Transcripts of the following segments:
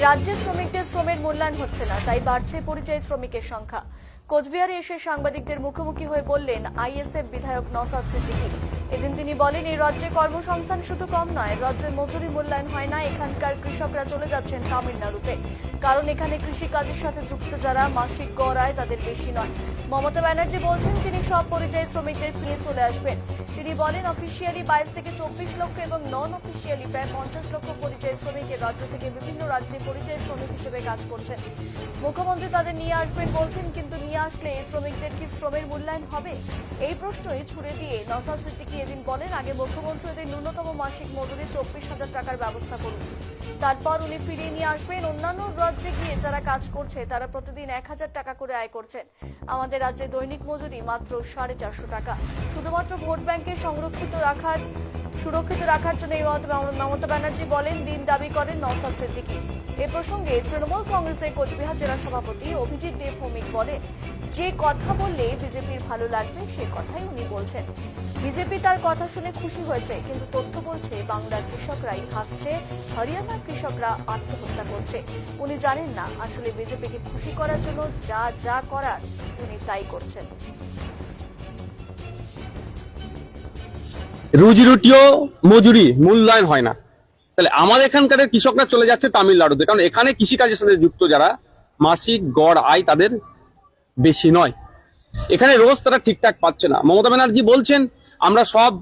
রাজ্যের শ্রমিকদের শ্রমের মূল্যায়ন হচ্ছে না, তাই বাড়ছে পরিযায়ী শ্রমিকের সংখ্যা। কোচবিহারে এসে সাংবাদিকদের মুখোমুখি হয়ে বললেন আইএসএফ বিধায়ক নসাদ সিদ্দিকী। এদিন তিনি বলেন, এই রাজ্যে কর্মসংস্থান শুধু কম নয়, রাজ্যে মজুরি মূল্যায়ন হয় না, এখানকার কৃষকরা চলে যাচ্ছেন তামিলনাড়ুতে। কারণ এখানে কৃষিকাজের সাথে যুক্ত যারা, মাসিক গড় তাদের বেশি নয়। মমতা ব্যানার্জি বলছেন, তিনি সব পরিযায়ী শ্রমিকদের ফিরে চলে আসবেন। তিনি বলেন অফিসিয়ালি বাইশ থেকে চব্বিশ লক্ষ এবং নন অফিসিয়ালি প্রায় পঞ্চাশ লক্ষ পরিযায়ী শ্রমিক এ রাজ্য থেকে বিভিন্ন রাজ্যে পরিযায়ী শ্রমিক হিসেবে কাজ করছেন। মুখ্যমন্ত্রী তাদের নিয়ে আসবেন বলছেন, কিন্তু নিয়ে আসলে শ্রমিকদের কি শ্রমের মূল্যায়ন হবে? এই প্রশ্নই ছুড়ে দিয়ে নসাদ সিদ্দিকী এদিন বলেন আগে মুখ্যমন্ত্রী ন্যূনতম মাসিক মজুরি চব্বিশ হাজার টাকার ব্যবস্থা করুন। তারপর উনি ফিরিয়ে নিয়ে আসবেন। অন্যান্য রাজ্যে গিয়ে যারা কাজ করছে, তারা প্রতিদিন এক হাজার টাকা করে আয় করছেন। আমাদের রাজ্যে দৈনিক মজুরি মাত্র সাড়ে চারশো টাকা। শুধুমাত্র ভোট ব্যাংকে সংরক্ষিত রাখার, সুরক্ষিত রাখার জন্য এই মমতা- ব্যানার্জি বলেন, দিন দাবি করেন নওসাদ সিদ্দিকী। এ প্রসঙ্গে তৃণমূল কংগ্রেসের কোচবিহার জেলা সভাপতি অভিজিৎ দেব ভৌমিক বলেন, যে কথা বললে বিজেপির ভালো লাগবে, সে কথাই উনি বলছেন। বিজেপি তার কথা শুনে খুশি হয়েছে, কিন্তু তথ্য বলছে বাংলার কৃষকরাই হাসছে, হরিয়ানার কৃষকরা আত্মহত্যা করছে। উনি জানেন না আসলে বিজেপিকে খুশি করার জন্য যা যা করার উনি তাই করছেন। রুজি রুটিও মজুরি, মূল্যায়ন হয় না। তাহলে আমাদের এখানকার কৃষকরা চলে যাচ্ছে তামিলনাড়ুতে, কারণ এখানে কৃষিকাজের সাথে যুক্ত যারা, মাসিক গড় আয় তাদের বেশি নয়। এখানে রোজ তারা ঠিকঠাক পাচ্ছে না। মমতা ব্যানার্জি বলছেন, আমরা সব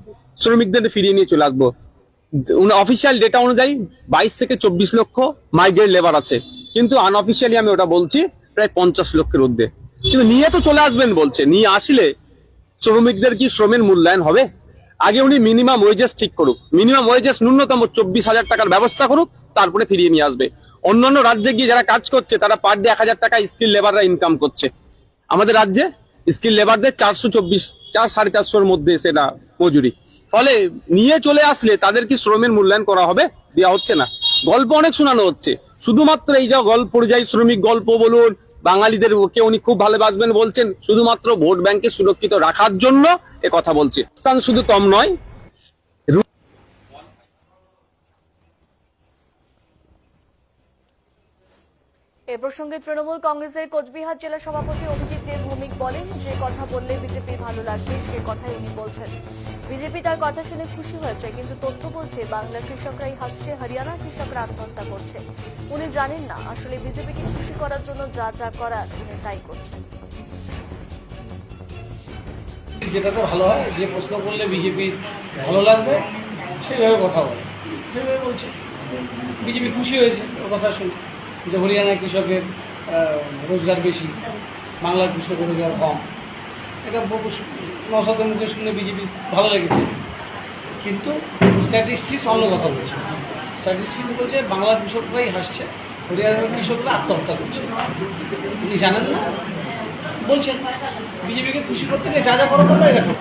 শ্রমিকদের ফিরিয়ে নিয়ে চলে আসব। অফিসিয়াল ডেটা অনুযায়ী বাইশ থেকে চব্বিশ লক্ষ মাইগ্রেট লেবার আছে। কিন্তু আনঅফিসিয়ালি আমি ওটা বলছি, প্রায় পঞ্চাশ লক্ষের ঊর্ধ্বে। কিন্তু নিয়ে তো চলে আসবেন বলছে, নিয়ে আসলে শ্রমিকদের কি শ্রমের মূল্যায়ন হবে? আগে উনি মিনিমাম ওয়েজেস ঠিক করুক। মিনিমাম ওয়েজেস ন্যূনতম চব্বিশ হাজার টাকার ব্যবস্থা করুক, তারপরে ফিরিয়ে নিয়ে আসবে। অন্যান্য রাজ্যে গিয়ে যারা কাজ করছে, তারা পার ডে এক হাজার টাকা স্কিল লেবাররা ইনকাম করছে। আমাদের রাজ্যে স্কিল লেবারদের চারশো চব্বিশ, চার, সাড়ে চারশোর মধ্যে সেটা মজুরি। ফলে নিয়ে চলে আসলে তাদের কি শ্রমের মূল্যায়ন করা হবে? দেওয়া হচ্ছে না। গল্প অনেক শোনানো হচ্ছে। শুধুমাত্র এই যে গল্প পরিযায়ী শ্রমিক গল্প বলুন, বাঙালিদের ওকে উনি খুব ভালোবাসবেন বলছেন, শুধুমাত্র ভোট ব্যাংকে সুরক্ষিত রাখার জন্য এ কথা বলছে। শুধু কম নয় এ প্রসঙ্গে তৃণমূল কংগ্রেসের কোচবিহার জেলা সভাপতি অভিজিৎ দেব ভৌমিক বলেন, যে কথা বললে বিজেপির ভালো লাগবে, সে কথাই উনি বলছেন। বিজেপি তার কথা শুনে খুশি হয়েছে, কিন্তু তথ্য বলছে, বাংলার কৃষকরাই হাসছে, হরিয়ানার কৃষকরা আত্মহত্যা করছে। উনি জানেন না, আসলে বিজেপিকে খুশি করার জন্য যা যা করার উনি তাই করছেন। যেটাতে ভালো হয়, যে প্রশ্ন করলে বিজেপির ভালো লাগবে, সেইভাবে কথা বলে। সেইভাবে বলছে। বিজেপি খুশি হয়েছে, ওর কথা শুনে। যে হরিয়ানার কৃষকের রোজগার বেশি, বাংলার কৃষকের রোজগার কম। এটা নশাতের মুখে শুনে বিজেপি ভালো লেগেছে। কিন্তু স্ট্যাটিস্টিক্স অন্য কথা বলছে। স্ট্যাটিস্টিক্স বলছে বাংলার কৃষকরাই হাসছে, হরিয়ানার কৃষকরা আত্মহত্যা করছে। তিনি জানেন না? বলছেন, বিজেপিকে খুশি করতে গিয়ে যা যা করা এটা করুন।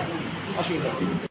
অসুবিধা।